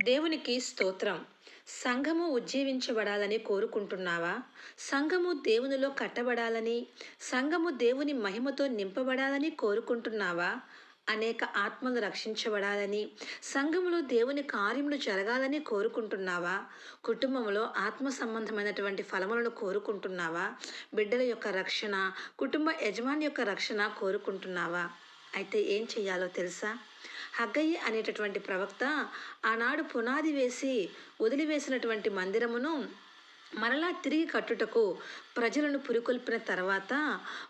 దేవునికి స్తోత్రం. సంఘము ఉజ్జీవించబడాలని కోరుకుంటున్నావా? సంఘము దేవునిలో కట్టబడాలని సంఘము దేవుని మహిమతో నింపబడాలని కోరుకుంటున్నావా? అనేక ఆత్మలు రక్షించబడాలని సంఘములో దేవుని కార్యములు జరగాలని కోరుకుంటున్నావా? కుటుంబంలో ఆత్మ సంబంధమైనటువంటి ఫలములను కోరుకుంటున్నావా? బిడ్డల యొక్క రక్షణ కుటుంబ యజమాని యొక్క రక్షణ కోరుకుంటున్నావా? అయితే ఏం చేయాలో తెలుసా? హగ్గయి అనేటటువంటి ప్రవక్త ఆనాడు పునాది వేసి వదిలివేసినటువంటి మందిరమును మరలా తిరిగి కట్టుటకు ప్రజలను పురికొల్పిన తర్వాత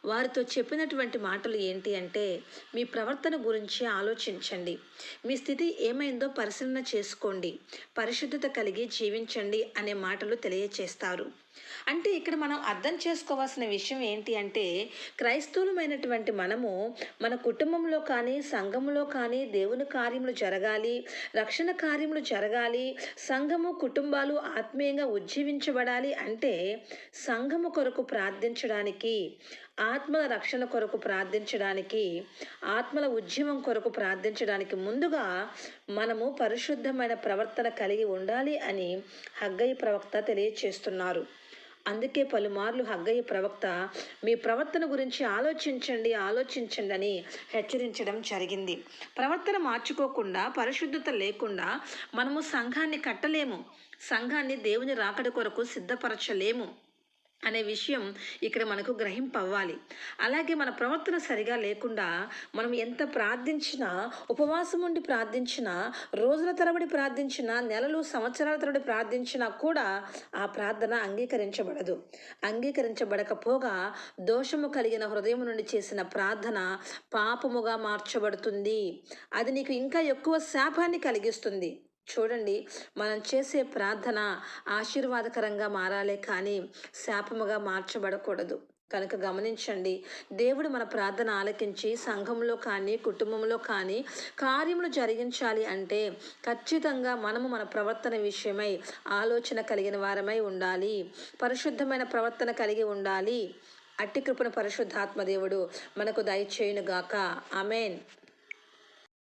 వారితో చెప్పినటువంటి మాటలు ఏంటి అంటే మీ ప్రవర్తన గురించి ఆలోచించండి. మీ స్థితి ఏమైందో పరిశీలన చేసుకోండి. పరిశుద్ధత కలిగి జీవించండి అనే మాటలు తెలియచేస్తారు. అంటే ఇక్కడ మనం అర్థం చేసుకోవాల్సిన విషయం ఏంటి అంటే క్రైస్తవులమైనటువంటి మనము మన కుటుంబంలో కానీ సంఘములో కానీ దేవుని కార్యములు జరగాలి రక్షణ కార్యములు జరగాలి సంఘము కుటుంబాలు ఆత్మీయంగా ఉజ్జీవించబడాలి అంటే సంఘము కొరకు ప్రార్థించడానికి ఆత్మల రక్షణ కొరకు ప్రార్థించడానికి ఆత్మల ఉద్యమం కొరకు ప్రార్థించడానికి ముందుగా మనము పరిశుద్ధమైన ప్రవర్తన కలిగి ఉండాలి అని హగ్గయ్య ప్రవక్త తెలియచేస్తున్నారు. అందుకే పలుమార్లు హగ్గయ్య ప్రవక్త మీ ప్రవర్తన గురించి ఆలోచించండి ఆలోచించండి అని హెచ్చరించడం జరిగింది. ప్రవర్తన మార్చుకోకుండా పరిశుద్ధత లేకుండా మనము సంఘాన్ని కట్టలేము. సంఘాన్ని దేవుని రాకడి కొరకు సిద్ధపరచలేము. అనే విషయం ఇక్కడ మనకు గ్రహింపవ్వాలి. అలాగే మన ప్రవర్తన సరిగా లేకుండా మనం ఎంత ప్రార్థించినా ఉపవాసం ఉండి ప్రార్థించినా రోజుల తరబడి ప్రార్థించినా నెలలు సంవత్సరాల తరబడి ప్రార్థించినా కూడా ఆ ప్రార్థన అంగీకరించబడదు. అంగీకరించబడకపోగా దోషము కలిగిన హృదయం నుండి చేసిన ప్రార్థన పాపముగా మార్చబడుతుంది. అది నీకు ఇంకా ఎక్కువ శాపాన్ని కలిగిస్తుంది. చూడండి మనం చేసే ప్రార్థన ఆశీర్వాదకరంగా మారాలే కానీ శాపముగా మార్చబడకూడదు. కనుక గమనించండి దేవుడు మన ప్రార్థన ఆలకించి సంఘంలో కానీ కుటుంబంలో కానీ కార్యములు జరిగించాలి అంటే ఖచ్చితంగా మనము మన ప్రవర్తన విషయమై ఆలోచన కలిగిన వారమై ఉండాలి. పరిశుద్ధమైన ప్రవర్తన కలిగి ఉండాలి. అట్టి కృపణ పరిశుద్ధాత్మ దేవుడు మనకు దయచేయునుగాక. అమేన్